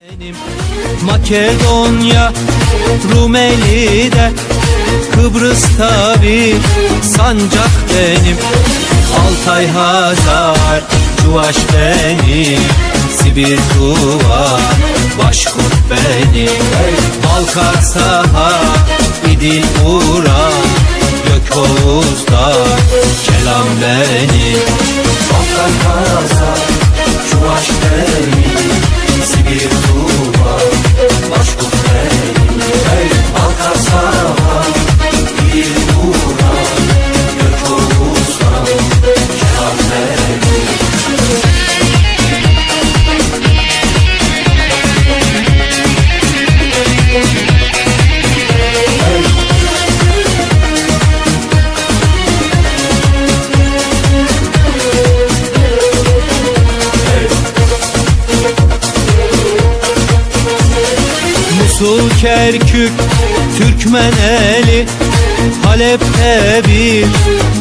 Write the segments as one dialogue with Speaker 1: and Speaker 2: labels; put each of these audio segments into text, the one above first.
Speaker 1: Benim. Makedonya, Rumeli'de Kıbrıs'ta bir sancak benim. Altay Hazar, Çuvaş benim. Sibir Tuva, Başkurt benim. Balkar Saha, İdil Uğra Musul, Kerkük, Türkmeneli Halep'te bir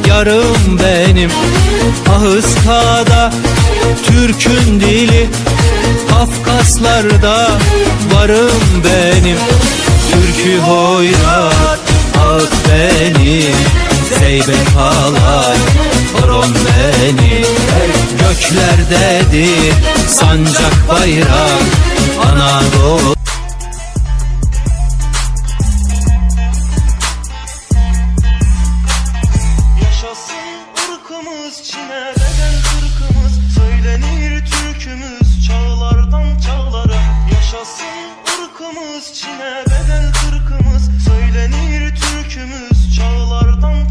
Speaker 1: yarım benim. Ahıska'da Türk'ün dili Kafkaslarda varım benim. Türkü hoyrat ağıt benim Zeybek halay horon benim Göklerdedir sancak bayrak Anadolu
Speaker 2: ırkımız, Çin'e bedel kırkımız Söylenir türkümüz çağlardan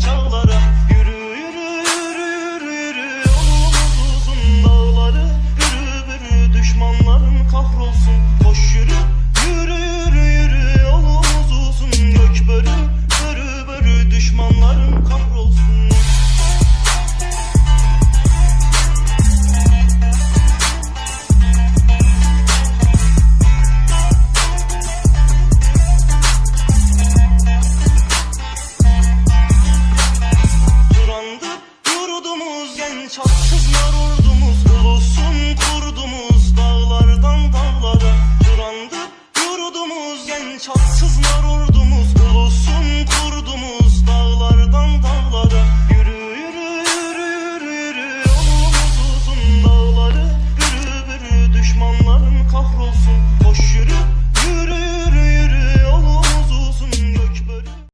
Speaker 2: 敲